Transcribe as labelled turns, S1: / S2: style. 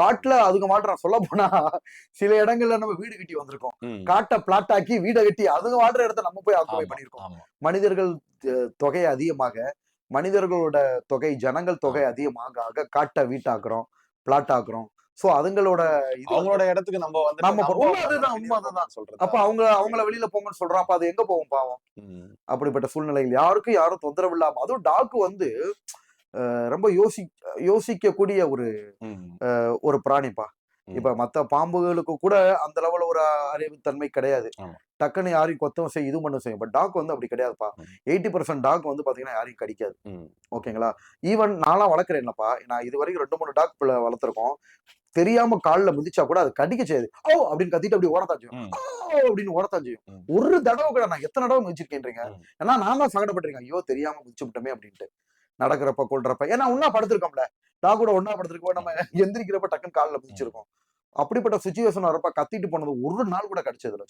S1: காட்டுல அதுக்கு மாட்டுறோம் சொல்ல போனா சில இடங்கள்ல நம்ம வீடு கட்டி வந்திருக்கோம். காட்டை பிளாட் ஆக்கி வீடை கட்டி அதுங்க வாடுற இடத்த நம்ம போய் ஆக்குபை பண்ணிருக்கோம். மனிதர்கள் தொகை அதிகமாக மனிதர்களோட தொகை ஜனங்கள் தொகை அதிகமாக ஆக காட்டை வீட்டாக்குறோம் பிளாட் ஆக்குறோம். சோ அதுங்களோட
S2: அவங்களோட இடத்துக்கு நம்ம வந்து
S1: நம்ம அதுதான், உண்மை அதுதான்.
S2: சொல்றது
S1: அப்ப அவங்க அவங்கள வெளியில போங்கன்னு சொல்றோம் அப்ப அது எங்க போகும் பாவம். அப்படிப்பட்ட சூழ்நிலையில் யாருக்கும் யாரும் தொந்தரவு இல்லாம அதுவும் டாக்கு வந்து ரொம்ப யோசி யோசிக்கக்கூடிய ஒரு. ஒரு பிராணிப்பா. இப்ப மத்த பாம்புகளுக்கு கூட அந்த லெவல்ல ஒரு அறிவுத்தன்மை கிடையாது
S2: ஆமா.
S1: டக்குன்னு யாரையும் கொத்தவும் செய்யும் இது பண்ண செய்யும் பட் டாக் வந்து அப்படி கிடையாதுப்பா. எயிட்டி பர்சன்ட் டாக் வந்து பாத்தீங்கன்னா யாரையும் கடிக்காது. ஓகேங்களா ஈவன் நான்லாம் வளர்க்குறேன்லப்பா நான் இது வரைக்கும் ரெண்டு மூணு டாக் வளர்த்துருக்கோம் தெரியாம கால்ல மிதிச்சா கூட அது கடிக்க செய்யுது ஓ அப்படின்னு கத்திட்டு அப்படி ஓடத்தான் செய்யும். ஓ அப்படின்னு ஓடத்தான் செய்யும். ஒரு தடவை கூட நான் எத்தனை தடவை மிதிச்சிருக்கேன்றீங்க. ஏன்னா நான் தான் சங்கடப்பட்டிருக்கேன் ஐயோ தெரியாம மிதிச்சு விட்டோமே அப்படின்ட்டு நடக்கிறப்ப கொள்றப்ப ஏன்னா ஒன்னா படுத்திருக்கோம்ல. டாக் கூட ஒன்னா படுத்திருக்கோம் நம்ம எந்திரிக்கிறப்ப டக்குன்னு கால்ல மிதிச்சிருக்கோம். அப்படிப்பட்ட சுச்சுவேஷன் வரப்ப கத்திட்டு போனது ஒரு நாள் கூட கிடைச்சது இல்ல